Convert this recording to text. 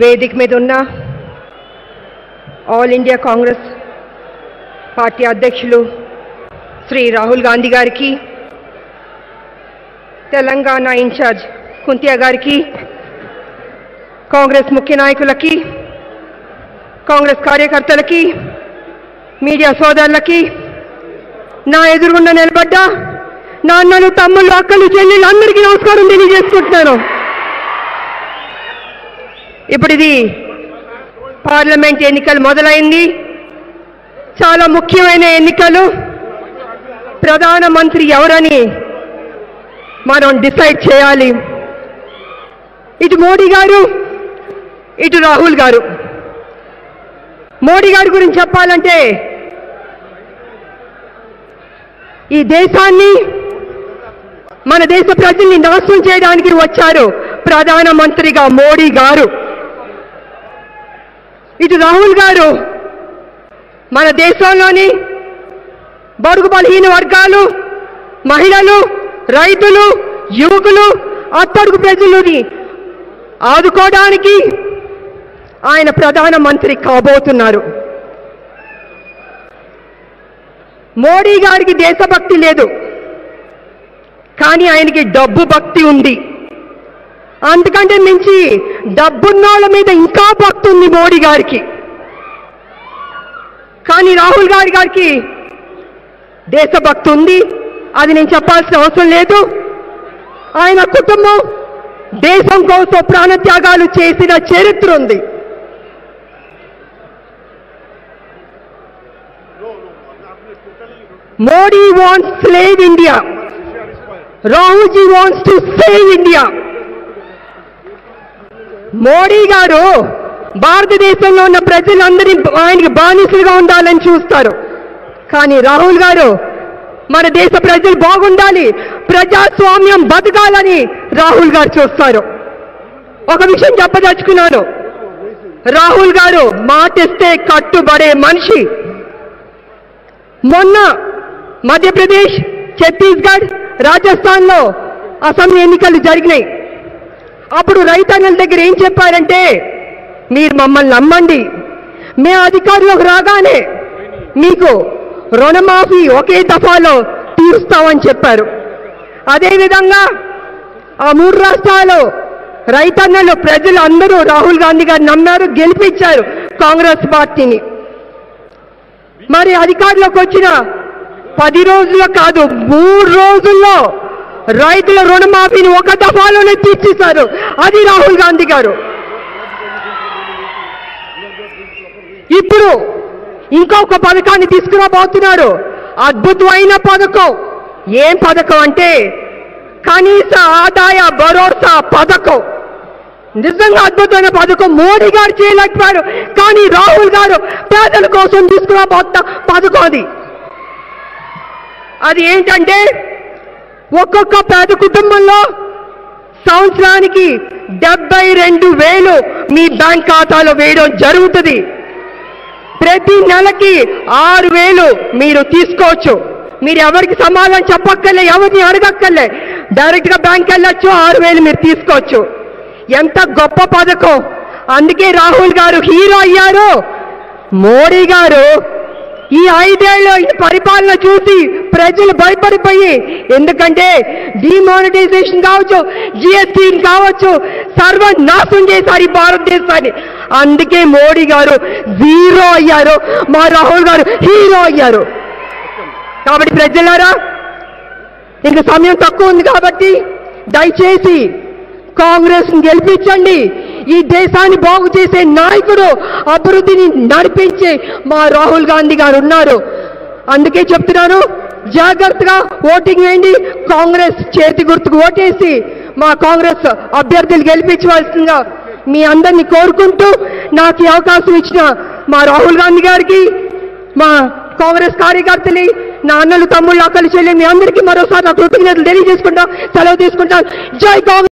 వేదిక మీద ఉన్న ఆల్ ఇండియా కాంగ్రెస్ పార్టీ అధ్యక్షులు శ్రీ రాహుల్ గాంధీ గారికి తెలంగాణ ఇన్ఛార్జ్ కుంతియా గారికి కాంగ్రెస్ ముఖ్య నాయకులకి కాంగ్రెస్ కార్యకర్తలకి మీడియా సోదరులకి నా ఎదురుగుండా నిలబడ్డ నా అన్నలు తమ్ముళ్ళు అక్కలు చెల్లెళ్ళు అందరికీ నమస్కారం తెలియజేసుకుంటున్నాను. ఇప్పుడు ఇది పార్లమెంట్ ఎన్నికలు మొదలైంది. చాలా ముఖ్యమైన ఎన్నికలు. ప్రధానమంత్రి ఎవరని మనం డిసైడ్ చేయాలి. ఇటు మోడీ గారు ఇటు రాహుల్ గారు. మోడీ గారి గురించి చెప్పాలంటే ఈ దేశాన్ని మన దేశ ప్రజల్ని నాశనం చేయడానికి వచ్చారు ప్రధానమంత్రిగా మోడీ గారు. ఇటు రాహుల్ గారు మన దేశంలోని బడుగు బలహీన వర్గాలు మహిళలు రైతులు యువకులు అట్టడుగు ప్రజలని ఆదుకోవడానికి ఆయన ప్రధానమంత్రి కాబోతున్నారు. మోడీ గారికి దేశభక్తి లేదు కానీ ఆయనకి డబ్బు భక్తి ఉంది. అందుకంటే మించి డబ్బున్నోళ్ళ మీద ఇంకా భక్తి ఉంది మోడీ గారికి. కానీ రాహుల్ గారి గారికి దేశభక్తి ఉంది. అది నేను చెప్పాల్సిన అవసరం లేదు. ఆయన కుటుంబం దేశం కోసం ప్రాణత్యాగాలు చేసిన చరిత్ర ఉంది. Modi wants slave India Rahulji wants to save India Modi గారు భారతదేశంలో ఉన్న ప్రజలందరి ఆయనకి బానిసలుగా ఉండాలని చూస్తారు. కానీ రాహుల్ గారు మన దేశ ప్రజలు బాగుండాలి ప్రజాస్వామ్యం బతకాలని రాహుల్ గారు చూస్తారు. ఒక విషయం చెప్పదలుచుకున్నాను. రాహుల్ గారు మాటిస్తే కట్టుబడే మనిషి. మొన్న మధ్యప్రదేశ్ ఛత్తీస్గఢ్ రాజస్థాన్లో అసెంబ్లీ ఎన్నికలు జరిగినాయి. అప్పుడు రైతన్నల దగ్గర ఏం చెప్పారంటే మీరు మమ్మల్ని నమ్మండి. మేము అధికారంలోకి రాగానే మీకు రుణమాఫీ ఒకే దఫాలో తీరుస్తామని చెప్పారు. అదేవిధంగా ఆ మూడు రాష్ట్రాలు రైతన్నలు ప్రజలు అందరూ రాహుల్ గాంధీ గారు నమ్మారు గెలిపించారు కాంగ్రెస్ పార్టీని. మరి అధికారంలోకి వచ్చిన పది రోజుల్లో కాదు మూడు రోజుల్లో రైతుల రుణమాఫీని ఒక దఫాలోనే తీర్చేశారు అది రాహుల్ గాంధీ గారు. ఇప్పుడు ఇంకొక పథకాన్ని తీసుకురాబోతున్నారు అద్భుతమైన పథకం. ఏం పథకం అంటే కనీస ఆదాయ భరోసా పథకం. నిజంగా అద్భుతమైన పథకం. మోడీ గారు చేయలేకపోయారు. కానీ రాహుల్ గారు పేదల కోసం తీసుకురాబోతున్న పథకం అది. అది ఏంటంటే ఒక్కొక్క పేద కుటుంబంలో సంవత్సరానికి డెబ్బై రెండు వేలు మీ బ్యాంక్ ఖాతాలో వేయడం జరుగుతుంది. ప్రతి నెలకి ఆరు వేలు మీరు తీసుకోవచ్చు. మీరు ఎవరికి సమాధానం చెప్పక్కర్లే ఎవరిని అడగక్కర్లే. డైరెక్ట్గా బ్యాంక్ వెళ్ళొచ్చు ఆరు వేలు మీరు తీసుకోవచ్చు. ఎంత గొప్ప పథకం. అందుకే రాహుల్ గారు హీరో అయ్యారు. మోడీ గారు ఈ ఐదేళ్ళు ఈ పరిపాలన చూసి ప్రజలు భయపడిపోయి ఎందుకంటే డిమానిటైజేషన్ కావచ్చు జిఎస్టీ కావచ్చు సర్వనాశం చేశారు ఈ భారతదేశాన్ని. అందుకే మోడీ గారు జీరో అయ్యారు మా రాహుల్ గారు హీరో అయ్యారు. కాబట్టి ప్రజలారా ఇంక సమయం తక్కువ ఉంది కాబట్టి దయచేసి కాంగ్రెస్ గెలిపించండి. ఈ దేశాన్ని బాగు చేసే నాయకుడు అభివృద్ధిని నడిపించే మా రాహుల్ గాంధీ గారు ఉన్నారు. అందుకే చెప్తున్నాను జాగ్రత్తగా ఓటింగ్ వేయండి కాంగ్రెస్ చేతి గుర్తుకు ఓటేసి మా కాంగ్రెస్ అభ్యర్థులు గెలిపించవలసిందిగా మీ అందరినీ కోరుకుంటూ నాకు ఈ అవకాశం ఇచ్చిన మా రాహుల్ గాంధీ గారికి మా కాంగ్రెస్ కార్యకర్తలు నా అన్నలు తమ్ముళ్ళు అక్కలు చెల్లి మీ అందరికీ మరోసారి నా కృతజ్ఞతలు తెలియజేసుకుంటాం సెలవు తీసుకుంటాను జై కాంగ్రెస్!